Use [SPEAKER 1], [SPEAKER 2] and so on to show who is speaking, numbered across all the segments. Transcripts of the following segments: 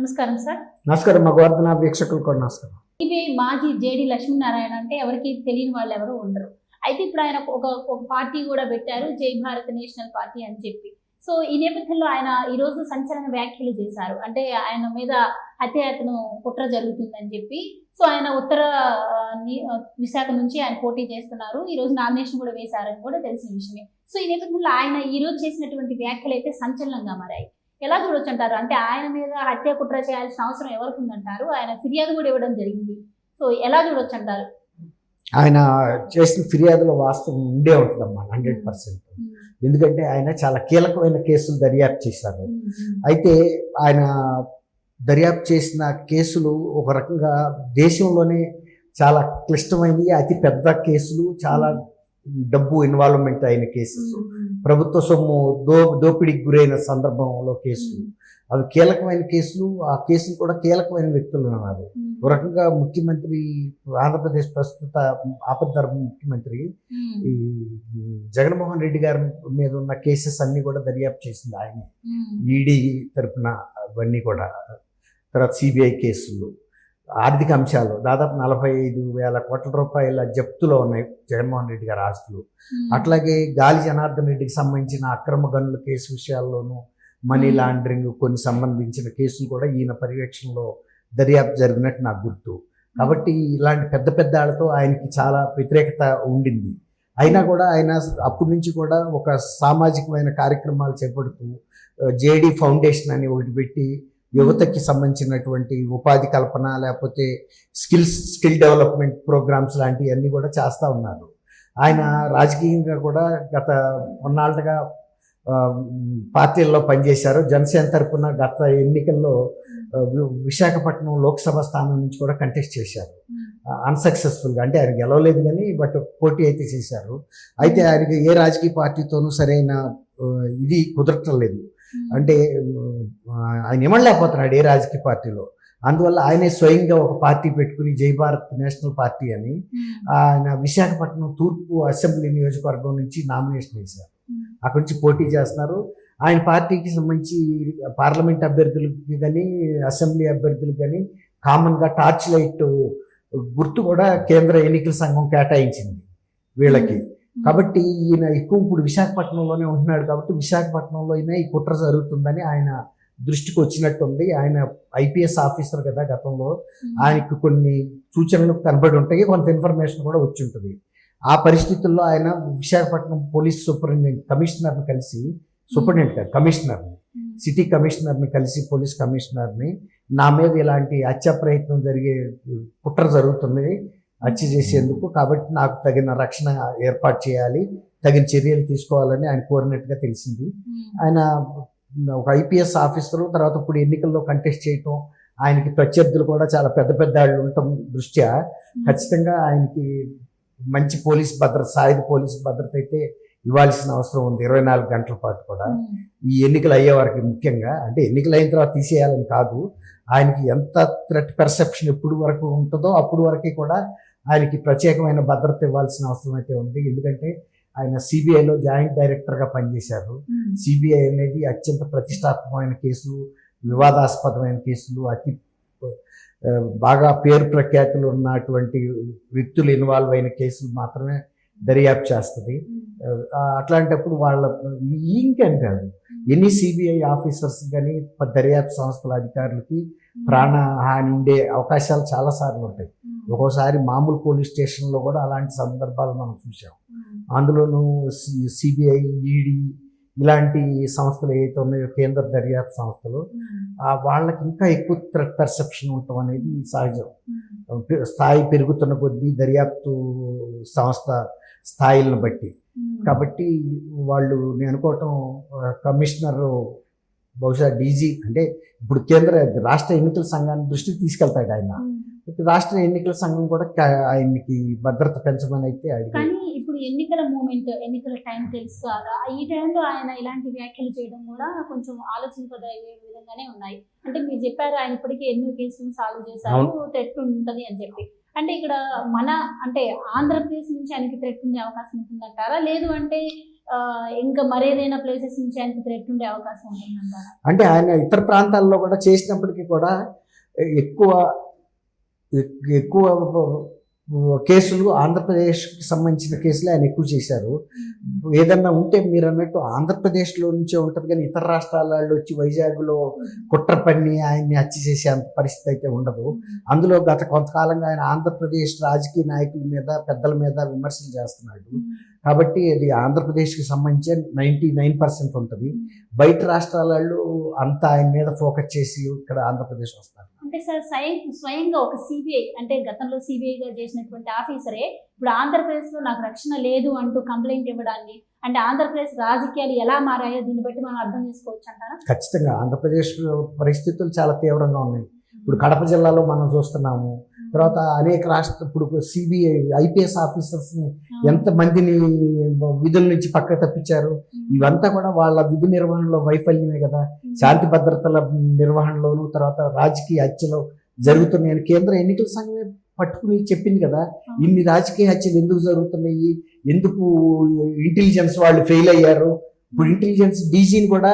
[SPEAKER 1] నమస్కారం సార్.
[SPEAKER 2] నమస్కారం. మా గోవర్ధన వీక్షకులు కూడా నమస్కారం.
[SPEAKER 1] ఇవి మాజీ జేడి లక్ష్మీనారాయణ అంటే ఎవరికి తెలియని వాళ్ళు ఎవరు ఉండరు. అయితే ఇప్పుడు ఆయన ఒక ఒక పార్టీ కూడా పెట్టారు జై భారత్ నేషనల్ పార్టీ అని చెప్పి. సో ఈ నేపథ్యంలో ఆయన ఈ రోజు సంచలన వ్యాఖ్యలు చేశారు. అంటే ఆయన మీద హత్యాయత్నం కుట్ర జరుగుతుందని చెప్పి. సో ఆయన ఉత్తర విశాఖ నుంచి ఆయన పోటీ చేస్తున్నారు. ఈ రోజు నామినేషన్ కూడా వేశారని కూడా తెలిసిన విషయమే. సో ఈ నేపథ్యంలో ఆయన ఈ రోజు చేసినటువంటి వ్యాఖ్యలు అయితే సంచలనంగా మారాయి. ఎలా చూడొచ్చు అంటారు అంటే ఆయన మీద హత్య కుట్ర చేయాల్సిన అవసరం ఎవరికి ఉందంటారు ఆయన ఫిర్యాదు కూడా ఇవ్వడం జరిగింది. సో ఎలా చూడొచ్చు అంటారు
[SPEAKER 2] ఆయన చేసిన ఫిర్యాదులో వాస్తవం ఉండే ఉంటుందమ్మా హండ్రెడ్ పర్సెంట్. ఎందుకంటే ఆయన చాలా కీలకమైన కేసులు దర్యాప్తు చేశారు. అయితే ఆయన దర్యాప్తు చేసిన కేసులు ఒక రకంగా దేశంలోనే చాలా క్లిష్టమైనవి అతి పెద్ద కేసులు చాలా డబ్బు ఇన్వాల్వ్మెంట్ అయిన కేసెస్. ప్రభుత్వ సొమ్ము దో దోపిడీకి గురైన సందర్భంలో కేసులు. అవి కీలకమైన కేసులు ఆ కేసులు కూడా కీలకమైన వ్యక్తులు ఉన్నారు ఒక రకంగా ముఖ్యమంత్రి ఆంధ్రప్రదేశ్ ప్రస్తుత ఆపద్ధర ముఖ్యమంత్రి ఈ జగన్మోహన్ రెడ్డి గారి మీద ఉన్న కేసెస్ అన్ని కూడా దర్యాప్తు చేసింది ఆయన. ఈడీ తరపున అవన్నీ కూడా. తర్వాత సిబిఐ కేసులు. ఆర్థిక అంశాలు. దాదాపు నలభై ఐదు వేల కోట్ల రూపాయల జప్తులో ఉన్నాయి జగన్మోహన్ రెడ్డి గారి ఆస్తులు. అట్లాగే గాలి జనార్దన్ రెడ్డికి సంబంధించిన అక్రమ గనుల కేసు విషయాల్లోనూ మనీ. లాండరింగ్ కొన్ని సంబంధించిన కేసులు కూడా ఈయన పర్యవేక్షణలో దర్యాప్తు జరిగినట్టు నాకు గుర్తు. కాబట్టి ఇలాంటి పెద్ద పెద్ద వాళ్ళతో ఆయనకి చాలా వ్యతిరేకత ఉండింది. అయినా కూడా ఆయన అప్పటి నుంచి కూడా ఒక సామాజికమైన కార్యక్రమాలు చేపడుతూ జేడి ఫౌండేషన్ అని ఒకటి పెట్టి యువతకి సంబంధించినటువంటి ఉపాధి కల్పన లేకపోతే స్కిల్స్ స్కిల్ డెవలప్మెంట్ ప్రోగ్రామ్స్ లాంటివన్నీ కూడా చేస్తూ ఉన్నారు. ఆయన రాజకీయంగా కూడా గత కొన్నాళ్ళుగా పార్టీల్లో పనిచేశారు. జనసేన తరపున గత ఎన్నికల్లో విశాఖపట్నం లోక్సభ స్థానం నుంచి కూడా కంటెస్ట్ చేశారు. అన్సక్సెస్ఫుల్గా అంటే ఆయన గెలవలేదు కానీ బట్ పోటీ అయితే చేశారు. అయితే ఆయనకి ఏ రాజకీయ పార్టీతోనూ సరైన ఇది కుదరటం లేదు అంటే ఆయన ఇవ్వలేకపోతున్నాడు ఏ రాజకీయ పార్టీలో. అందువల్ల ఆయనే స్వయంగా ఒక పార్టీ పెట్టుకుని జై భారత్ నేషనల్ పార్టీ అని ఆయన విశాఖపట్నం తూర్పు అసెంబ్లీ నియోజకవర్గం నుంచి నామినేషన్ వేశారు. అక్కడి నుంచి పోటీ చేస్తున్నారు. ఆయన పార్టీకి సంబంధించి పార్లమెంట్ అభ్యర్థులకి కానీ అసెంబ్లీ అభ్యర్థులకు కానీ కామన్గా టార్చ్ లైట్ గుర్తు కూడా కేంద్ర ఎన్నికల సంఘం కేటాయించింది వీళ్ళకి. కాబట్టి ఈయన ఎక్కువ ఇప్పుడు విశాఖపట్నంలోనే ఉంటున్నాడు కాబట్టి విశాఖపట్నంలో అయినా ఈ కుట్ర జరుగుతుందని ఆయన దృష్టికి వచ్చినట్టుంది ఆయన ఐపీఎస్ ఆఫీసర్ కదా గతంలో. ఆయనకు కొన్ని సూచనలు కనబడి ఉంటాయి. కొంత ఇన్ఫర్మేషన్ కూడా వచ్చి ఉంటుంది ఆ పరిస్థితుల్లో ఆయన విశాఖపట్నం పోలీస్ సూపరింటెండెంట్ కమిషనర్ని కలిసి సూపరింటెండెంట్ కమిషనర్ని సిటీ కమిషనర్ని కలిసి పోలీస్ కమిషనర్ని నా మీద ఇలాంటి హత్య ప్రయత్నం జరిగే కుట్ర జరుగుతుంది. హత్య చేసేందుకు కాబట్టి నాకు తగిన రక్షణ ఏర్పాటు చేయాలి. తగిన చర్యలు తీసుకోవాలని ఆయన కోరినట్టుగా తెలిసింది. ఆయన ఒక ఐపీఎస్ ఆఫీసరు తర్వాత ఇప్పుడు ఎన్నికల్లో కంటెస్ట్ చేయటం ఆయనకి ప్రత్యర్థులు కూడా చాలా పెద్ద పెద్ద వాళ్ళు ఉండటం దృష్ట్యా? ఖచ్చితంగా ఆయనకి మంచి పోలీస్ భద్రత సాయుధ పోలీస్ భద్రత అయితే ఇవ్వాల్సిన అవసరం ఉంది ఇరవై నాలుగు గంటల పాటు కూడా. ఈ ఎన్నికలు అయ్యే వరకు ముఖ్యంగా అంటే ఎన్నికలు అయిన తర్వాత తీసేయాలని కాదు ఆయనకి ఎంత థ్రెట్ పర్సెప్షన్ ఎప్పుడు వరకు ఉంటుందో అప్పుడు వరకు కూడా ఆయనకి ప్రత్యేకమైన భద్రత ఇవ్వాల్సిన అవసరం అయితే ఉంది. ఎందుకంటే ఆయన సిబిఐలో జాయింట్ డైరెక్టర్గా పనిచేశారు. సిబిఐ అనేది అత్యంత ప్రతిష్టాత్మకమైన కేసులు వివాదాస్పదమైన కేసులు అతి బాగా పేరు ప్రఖ్యాతులు ఉన్నటువంటి వ్యక్తులు ఇన్వాల్వ్ అయిన కేసులు మాత్రమే దర్యాప్తు చేస్తుంది. అట్లాంటప్పుడు వాళ్ళ ఇంకేం కాదు. ఎన్ని సిబిఐ ఆఫీసర్స్ కానీ దర్యాప్తు సంస్థల అధికారులకి ప్రాణహాని ఉండే అవకాశాలు చాలా సార్లు ఉంటాయి. ఒక్కోసారి మామూలు పోలీస్ స్టేషన్లో కూడా అలాంటి సందర్భాలు మనం చూసాం అందులోనూ సిబిఐ ఈడీ ఇలాంటి సంస్థలు ఏవైతే ఉన్నాయో కేంద్ర దర్యాప్తు సంస్థలు వాళ్ళకి ఇంకా ఎక్కువ థ్రెట్ పర్సెప్షన్ ఉండటం అనేది సహజం. స్థాయి పెరుగుతున్న కొద్దీ దర్యాప్తు సంస్థ స్థాయిలను బట్టి. కాబట్టి వాళ్ళు నేను అనుకోవటం కమిషనర్ బహుశా డీజీ అంటే ఇప్పుడు కేంద్ర రాష్ట్ర ఎన్నికల సంఘాన్ని దృష్టికి తీసుకెళ్తాడు ఆయన. రాష్ట్ర ఎన్నికల సంఘం కూడా ఆయనకి భద్రత పెంచమని అయితే అడిగారు.
[SPEAKER 1] కానీ ఇప్పుడు ఎన్నికల మూమెంట్ ఎన్నికల టైం తెలుసు కదా ఈ టైంలో ఆయన ఇలాంటి వ్యాఖ్యలు చేయడం కూడా కొంచెం ఆలోచింపదగే విధంగానే ఉన్నాయి. అంటే మీరు చెప్పారు ఆయన ఇప్పటికీ ఎన్నో కేసులను సాల్వ్ చేశారు థ్రెట్ ఉంటది అని చెప్పి. అంటే ఇక్కడ మన అంటే ఆంధ్రప్రదేశ్ నుంచి ఆయనకి థ్రెట్ ఉండే అవకాశం ఉంటుందంటారా? లేదు అంటే ఇంకా మరేదైనా ప్లేసెస్ నుంచి ఆయనకు థ్రెట్ ఉండే అవకాశం ఉంటుందంటారా?
[SPEAKER 2] అంటే ఆయన ఇతర ప్రాంతాల్లో కూడా చేసినప్పటికీ కూడా ఎక్కువ ఎక్- ఎక్కువ కేసులు ఆంధ్రప్రదేశ్కి సంబంధించిన కేసులు ఆయన ఎక్కువ చేశారు. ఏదన్నా ఉంటే మీరు అన్నట్టు ఆంధ్రప్రదేశ్లో నుంచే ఉంటుంది కానీ ఇతర రాష్ట్రాల వాళ్ళు వచ్చి వైజాగ్లో కుట్ర పన్ని ఆయన్ని హత్య చేసే అంత పరిస్థితి అయితే ఉండదు. అందులో గత కొంతకాలంగా ఆయన ఆంధ్రప్రదేశ్ రాజకీయ నాయకుల మీద పెద్దల మీద విమర్శలు చేస్తున్నాడు. కాబట్టి అది ఆంధ్రప్రదేశ్కి సంబంధించి నైంటీ నైన్ పర్సెంట్ ఉంటుంది. బయట రాష్ట్రాల వాళ్ళు అంతా ఆయన మీద ఫోకస్ చేసి ఇక్కడ ఆంధ్రప్రదేశ్ వస్తారు.
[SPEAKER 1] సార్ స్వయంగా ఒక సిబిఐ అంటే గతంలో సిబిఐగా చేసినటువంటి ఆఫీసరే ఇప్పుడు ఆంధ్రప్రదేశ్లో నాకు రక్షణ లేదు అంటూ కంప్లైంట్ ఇవ్వడాన్ని అంటే ఆంధ్రప్రదేశ్ రాజకీయాలు ఎలా మారాయో దీన్ని బట్టి మనం అర్థం చేసుకోవచ్చు అంటారా?
[SPEAKER 2] ఖచ్చితంగా ఆంధ్రప్రదేశ్ పరిస్థితులు చాలా తీవ్రంగా ఉన్నాయి. ఇప్పుడు కడప జిల్లాలో మనం చూస్తున్నాము తర్వాత అనేక రాష్ట్ర ఇప్పుడు సిబిఐ ఐపీఎస్ ఆఫీసర్స్ని ఎంత మందిని విధుల నుంచి పక్క తప్పించారు? ఇవంతా కూడా వాళ్ళ విధి నిర్వహణలో వైఫల్యమే కదా. శాంతి భద్రతల నిర్వహణలోను తర్వాత రాజకీయ హత్యలు జరుగుతున్నాయని కేంద్ర ఎన్నికల సంఘమే పట్టుకుని చెప్పింది కదా. ఇన్ని రాజకీయ హత్యలు ఎందుకు జరుగుతున్నాయి? ఎందుకు ఇంటెలిజెన్స్ వాళ్ళు ఫెయిల్ అయ్యారు? ఇప్పుడు ఇంటెలిజెన్స్ డీజీని కూడా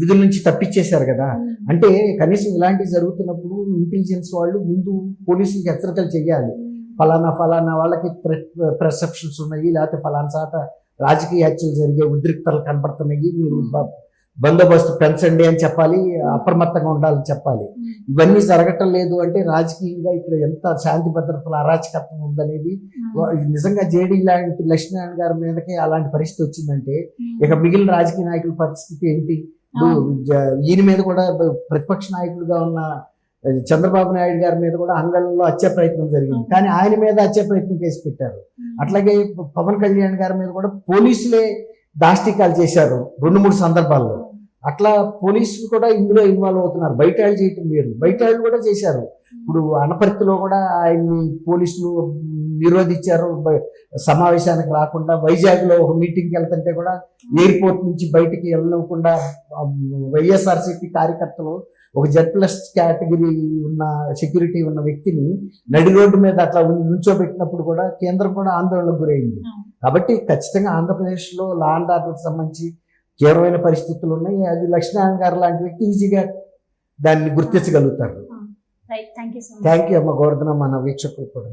[SPEAKER 2] విధుల నుంచి తప్పించేశారు కదా. అంటే కనీసం ఇలాంటివి జరుగుతున్నప్పుడు ఇంటెలిజెన్స్ వాళ్ళు ముందు పోలీసులకి హెచ్చరికలు చేయాలి ఫలానా ఫలానా వాళ్ళకి పెర్సెప్షన్స్ ఉన్నాయి లేకపోతే ఫలానా చాట రాజకీయ హత్యలు జరిగే ఉద్రిక్తలు కనపడుతున్నాయి మీరు బందోబస్తు పెంచండి అని చెప్పాలి అప్రమత్తంగా ఉండాలని చెప్పాలి. ఇవన్నీ జరగటం లేదు అంటే రాజకీయంగా ఇక్కడ ఎంత శాంతి భద్రతల అరాచకత్వం ఉందనేది నిజంగా జేడీ లాంటి లక్ష్మీనారాయణ గారి మీదకి అలాంటి పరిస్థితి వచ్చిందంటే ఇక మిగిలిన రాజకీయ నాయకుల పరిస్థితి ఏంటి? ఈయన మీద కూడా ప్రతిపక్ష నాయకులుగా ఉన్న చంద్రబాబు నాయుడు గారి మీద కూడా అంగళ్ళలో హత్య ప్రయత్నం జరిగింది. కానీ ఆయన మీద హత్య ప్రయత్నం కేసు పెట్టారు. అట్లాగే పవన్ కళ్యాణ్ గారి మీద కూడా పోలీసులే దాష్టికాలు చేశారు రెండు మూడు సందర్భాల్లో. అట్లా పోలీసులు కూడా ఇందులో ఇన్వాల్వ్ అవుతున్నారు. బయట వాళ్ళు చేయటం వేరు. బయట వాళ్ళు కూడా చేశారు. ఇప్పుడు అనపర్తిలో కూడా ఆయన్ని పోలీసులు నిరోధించారు. సమావేశానికి రాకుండా వైజాగ్లో ఒక మీటింగ్కి వెళ్తుంటే కూడా ఎయిర్పోర్ట్ నుంచి బయటికి వెళ్ళకుండా వైఎస్ఆర్సీపీ కార్యకర్తలు ఒక జెడ్ ప్లస్ కేటగిరీ ఉన్న సెక్యూరిటీ ఉన్న వ్యక్తిని నడి రోడ్డు మీద అట్లా నుంచోబెట్టినప్పుడు కూడా కేంద్రం కూడా ఆందోళనకు గురైంది. కాబట్టి ఖచ్చితంగా ఆంధ్రప్రదేశ్లో లా అండ్ ఆర్డర్కి సంబంధించి తీవ్రమైన పరిస్థితులు ఉన్నాయి. అది లక్ష్మీనారాయణ గారు లాంటి వ్యక్తి ఈజీగా దాన్ని గుర్తించగలుగుతారు.
[SPEAKER 1] రైట్. థ్యాంక్ యూ
[SPEAKER 2] అమ్మ. గోవర్ధన మన వీక్షకులు కూడా